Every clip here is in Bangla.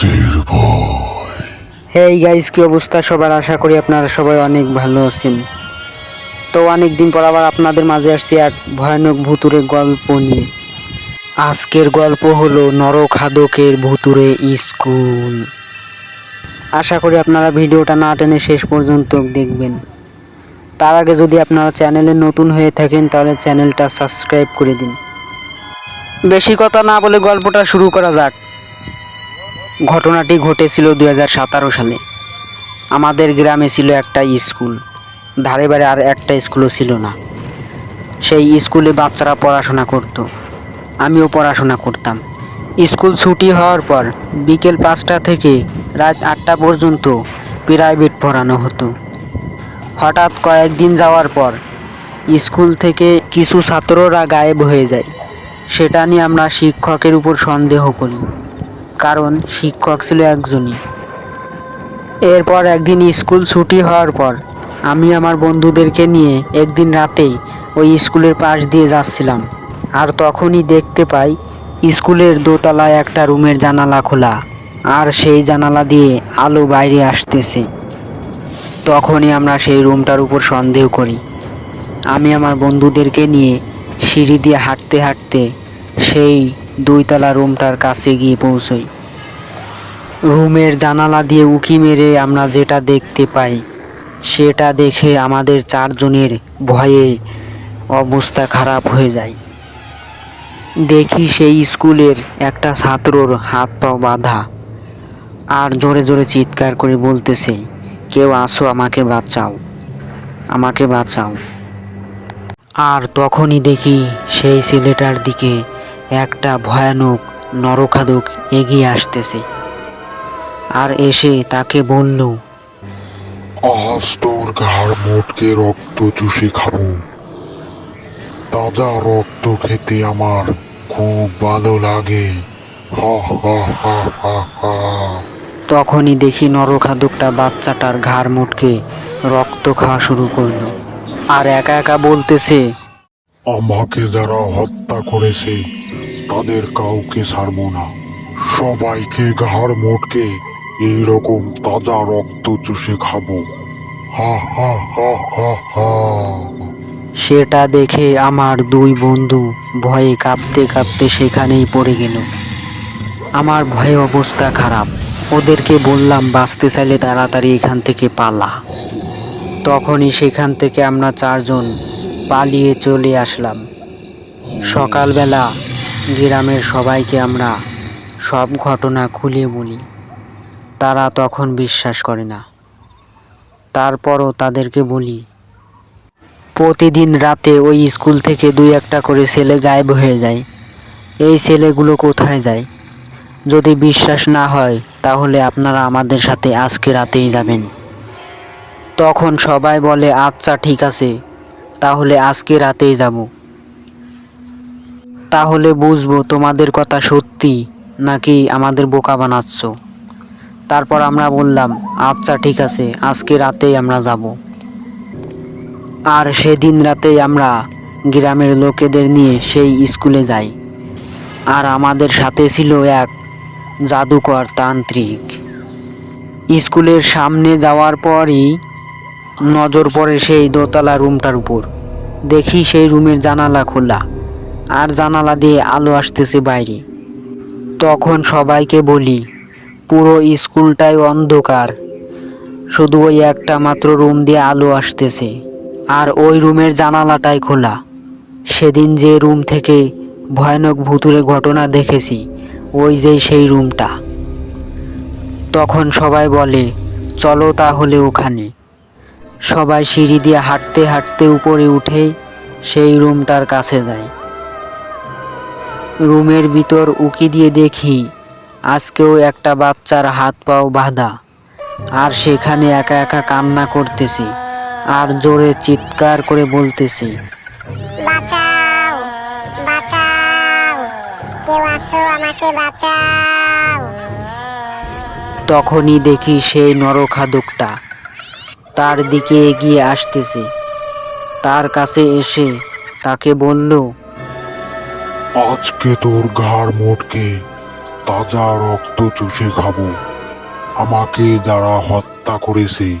চাঁদের ভয় হেই গাইস কি অবস্থা? সবার আশা করি আপনারা সবাই অনেক ভালো আছেন। তো অনেক দিন পর আবার আপনাদের মাঝে আসছি এক ভয়ানক ভুতুরে গল্প নিয়ে। আজকের গল্প হলো নরখাদকের ভুতুরে স্কুল। আশা করি আপনারা ভিডিওটা না টেনে শেষ পর্যন্ত দেখবেন। তার আগে যদি আপনারা চ্যানেলে নতুন হয়ে থাকেন, তাহলে চ্যানেলটা সাবস্ক্রাইব করে দিন। বেশি কথা না বলে গল্পটা শুরু করা যাক। ঘটনাটি ঘটেছিল দু হাজার সতেরো সালে। আমাদের গ্রামে ছিল একটা স্কুল। ধারে বারে আর একটা স্কুলও ছিল না। সেই স্কুলে বাচ্চারা পড়াশোনা করত। আমিও পড়াশোনা করতাম। স্কুল ছুটি হওয়ার পর বিকেল পাঁচটা থেকে রাত আটটা পর্যন্ত প্রাইভেট পড়ানো হতো। হঠাৎ কয়েকদিন যাওয়ার পর স্কুল থেকে কিছু ছাত্ররা গায়েব হয়ে যায়। সেটা নিয়ে আমরা শিক্ষকের উপর সন্দেহ করি। কারণ শিক্ষক ছিল একজনই। এরপর একদিন স্কুল ছুটি হওয়ার পর আমি আমার বন্ধুদেরকে নিয়ে একদিন রাতেই ওই স্কুলের পাশ দিয়ে যাচ্ছিলাম। আর তখনই দেখতে পাই স্কুলের দোতলায় একটা রুমের জানালা খোলা আর সেই জানালা দিয়ে আলো বাইরে আসতেছে। তখনই আমরা সেই রুমটার উপর সন্দেহ করি। আমি আমার বন্ধুদেরকে নিয়ে সিঁড়ি দিয়ে হাঁটতে হাঁটতে সেই দুইতলা রুমটার কাছে গিয়ে পৌঁছই। রুমের জানালা দিয়ে উকি মেরে আমরা যেটা দেখতে পাই, সেটা দেখে আমাদের চারজনের ভয়ে অবস্থা খারাপ হয়ে যায়। দেখি সেই স্কুলের একটা ছাত্রর হাত পা বাঁধা আর জোরে জোরে চিৎকার করে বলতেছে, কেউ আসো, আমাকে বাঁচাও আমাকে বাঁচাও। আর তখনই দেখি সেই ছেলেটার দিকে একটা ভয়ানক নরখাদক এগিয়ে আসতেছে। আর এসে তাকে বলল আজ তোর ঘাড় মোটকে রক্ত চুষে খাব। তাজা রক্ত খেতে আমার খুব ভালো লাগে। হা হা হা হা হা। তখনই দেখি নরখাদকটা বাচ্চাটার ঘাড় মুটকে রক্ত খাওয়া শুরু করল। আর একা একা বলতেছে আমাকে যারা হত্যা করেছে তাদের কাউকে ছাড়বো না। সবাইকে ঘাড় মোটকে এইরকম তাজা রক্ত চুষে খাব। সেটা দেখে আমার দুই বন্ধু ভয়ে কাঁপতে কাঁপতে সেখানেই পড়ে গেল। আমার ভয়ে অবস্থা খারাপ। ওদেরকে বললাম, বাঁচতে চাইলে তাড়াতাড়ি এখান থেকে পালা। তখনই সেখান থেকে আমরা চারজন পালিয়ে চলে আসলাম। সকালবেলা গ্রামের সবাইকে আমরা সব ঘটনা খুলে বলি। তারা তখন বিশ্বাস করে না। তারপরও তাদেরকে বলি, প্রতিদিন রাতে ওই স্কুল থেকে দুই একটা করে ছেলে গায়েব হয়ে যায়। এই ছেলেগুলো কোথায় যায়? যদি বিশ্বাস না হয়, তাহলে আপনারা আমাদের সাথে আজকে রাতেই যাবেন। তখন সবাই বলে আচ্ছা ঠিক আছে, তাহলে আজকে রাতেই যাব। তাহলে বুঝব তোমাদের কথা সত্যি নাকি আমাদের বোকা বানাচ্ছ। তারপর আমরা বললাম আচ্ছা ঠিক আছে, আজকে রাতেই আমরা যাব। আর সেদিন রাতেই আমরা গ্রামের লোকেদের নিয়ে সেই স্কুলে যাই। আর আমাদের সাথে ছিল এক জাদুকর তান্ত্রিক। স্কুলের সামনে যাওয়ার পরই নজর পড়ে সেই দোতলা রুমটার উপর। দেখি সেই রুমের জানালা খোলা। আর জানালা দিয়ে আলো আসতেছে বাইরে। তখন সবাইকে বলি, পুরো স্কুলটাই অন্ধকার। শুধু ওই একটা মাত্র রুম দিয়ে আলো আসতেছে, আর ওই রুমের জানালাটাই খোলা। সেদিন যে রুম থেকে ভয়ানক ভুতুরে ঘটনা দেখেছি, ওই যে সেই রুমটা। তখন সবাই বলে, চলো তাহলে ওখানে। সবাই সিঁড়ি দিয়ে হাঁটতে হাঁটতে উপরে উঠে সেই রুমটার কাছে যায়। রুমের ভিতর উকি দিয়ে দেখি আজকেও একটা বাচ্চার হাত পাও বাঁধা। আর সেখানে একা একা কান্না করতেছি আর জোরে চিৎকার করে বলতেছি বাঁচাও বাঁচাও কেউ আসো আমাকে বাঁচাও। তখনই দেখি সেই নরখাদকটা তার দিকে এগিয়ে আসতেছে। তার কাছে এসে তাকে বলল আজকে তোর ঘাড় মোটকে তাজা রক্ত চুষে খাব। আমাকে যারা হত্যা করেছে,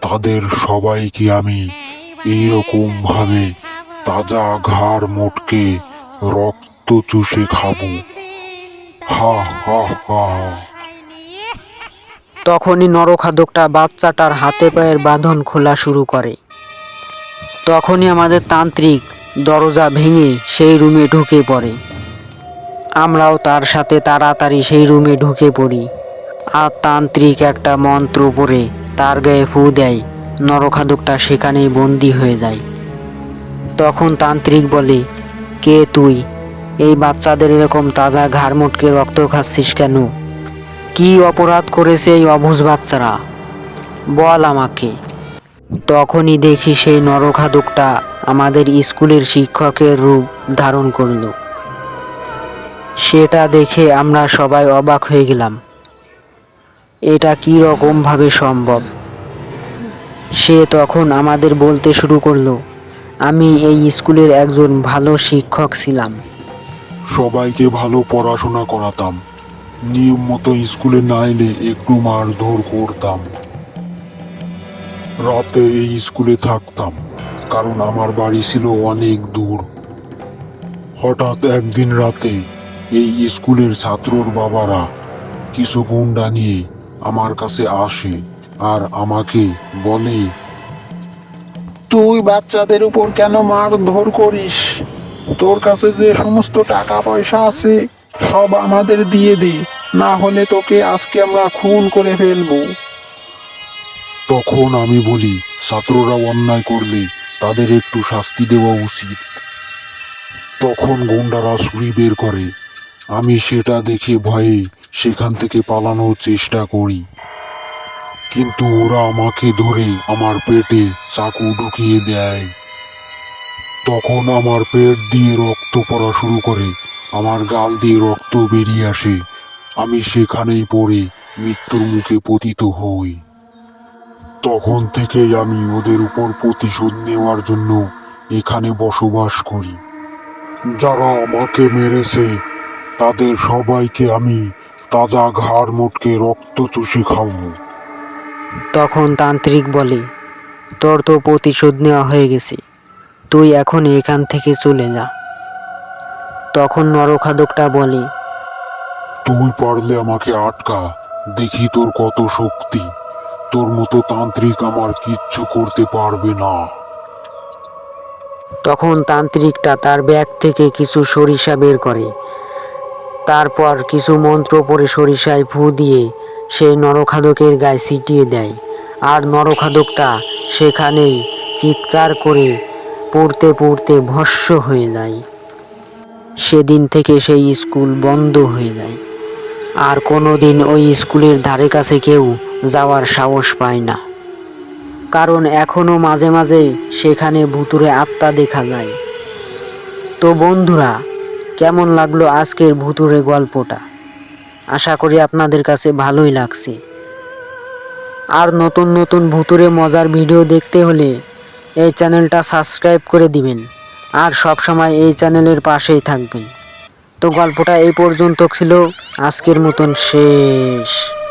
তাদের সবাইকে আমি এইরকম ভাবে তাজা ঘাড় মোটকে রক্ত চুষে খাব। হা হা হা। তখনই নরখাদকটা বাচ্চাটার হাতে পায়ের বাঁধন খোলা শুরু করে। তখনই আমাদের তান্ত্রিক দরজা ভেঙে সেই রুমে ঢুকে পড়ে। আমরাও তার সাথে তাড়াতাড়ি সেই রুমে ঢুকে পড়ি। আর তান্ত্রিক একটা মন্ত্র পড়ে তার গায়ে ফু দেয়, নরখাদকটা সেখানেই বন্দি হয়ে যায়। তখন তান্ত্রিক বলে, কে তুই? এই বাচ্চাদের এরকম তাজা ঘাড় মোটকে রক্ত খাচ্ছিস কেন? কি অপরাধ করেছে এই অবুঝ বাচ্চারা? বল আমাকে। তখনই দেখি সেই নরখাদকটা আমাদের স্কুলের শিক্ষকের রূপ ধারণ করল। সেটা দেখে আমরা সবাই অবাক হয়ে গেলাম। এটা কি রকম ভাবে সম্ভব? সে তখন আমাদের বলতে শুরু করল, আমি এই স্কুলের একজন ভালো শিক্ষক ছিলাম। সবাইকে ভালো পড়াশোনা করাতাম। নিয়ম মতো স্কুলে না এলে একটু মারধর করতাম। রাতে এই স্কুলে থাকতাম। কারণ আমার বাড়ি ছিল অনেক দূর। হঠাৎ একদিন রাতে এই স্কুলের ছাত্রর বাবারা কিছু গুন্ডা নিয়ে আমার কাছে আসে আর আমাকে বলে, তুই বাচ্চাদের উপর কেন মারধর করিস? তোর কাছে যে সমস্ত টাকা পয়সা আছে, সব আমাদের দিয়ে দে, না হলে তোকে আজকে আমরা খুন করে ফেলব। তখন আমি বলি, ছাত্ররা অন্যায় করলে তাদের একটু শাস্তি দেওয়া উচিত। তখন গুন্ডারা ছুরি বের করে। আমি সেটা দেখে ভয়ে সেখান থেকে পালানোর চেষ্টা করি। কিন্তু ওরা আমাকে ধরে আমার পেটে চাকু ঢুকিয়ে দেয়। তখন আমার পেট দিয়ে রক্ত পড়া শুরু করে। আমার গাল দিয়ে রক্ত বেরিয়ে আসে। আমি সেখানেই পড়ে মৃত্যুর মুখে পতিত হই। তখন থেকেই আমি ওদের উপর প্রতিশোধ নেওয়ার জন্য এখানে বসবাস করি। যারা আমাকে মেরেছে তাদের সবাইকে আমি তাজা ঘাড় মোটকে রক্ত চুষে খাব তখন তান্ত্রিক বলে তোর তো প্রতিশোধ নেওয়া হয়ে গেছে। তুই এখন এখান থেকে চলে যা। তখন নরখাদকটা বলে তুই পারলে আমাকে আটকা দেখি তোর কত শক্তি। তোর মতো তান্ত্রিক আমার কিচ্ছু করতে পারবে না। তখন তান্ত্রিকটা তার ব্যাগ থেকে কিছু সরিষা বের করে। তারপর কিছু মন্ত্র পরে সরিষায় ফু দিয়ে সেই নরখাদকের গায়ে ছিটিয়ে দেয়। আর নরখাদকটা সেখানেই চিৎকার করে পড়তে পড়তে ভস্য হয়ে যায়। সেদিন থেকে সেই স্কুল বন্ধ হয়ে যায়। আর কোনো দিন ওই স্কুলের ধারে কাছে কেউ যাওয়ার সাহস পায় না। কারণ এখনও মাঝে মাঝে সেখানে ভুতুরে আত্মা দেখা যায়। তো বন্ধুরা, কেমন লাগল আজকের ভুতুরে গল্পটা? আশা করি আপনাদের কাছে ভালোই লাগছে। আর নতুন নতুন ভুতুরে মজার ভিডিও দেখতে হলে এই চ্যানেলটা সাবস্ক্রাইব করে দিবেন। আর সব সময় এই চ্যানেলের পাশেই থাকবেন। তো গল্পটা এই পর্যন্ত ছিল। আজকের মতন শেষ।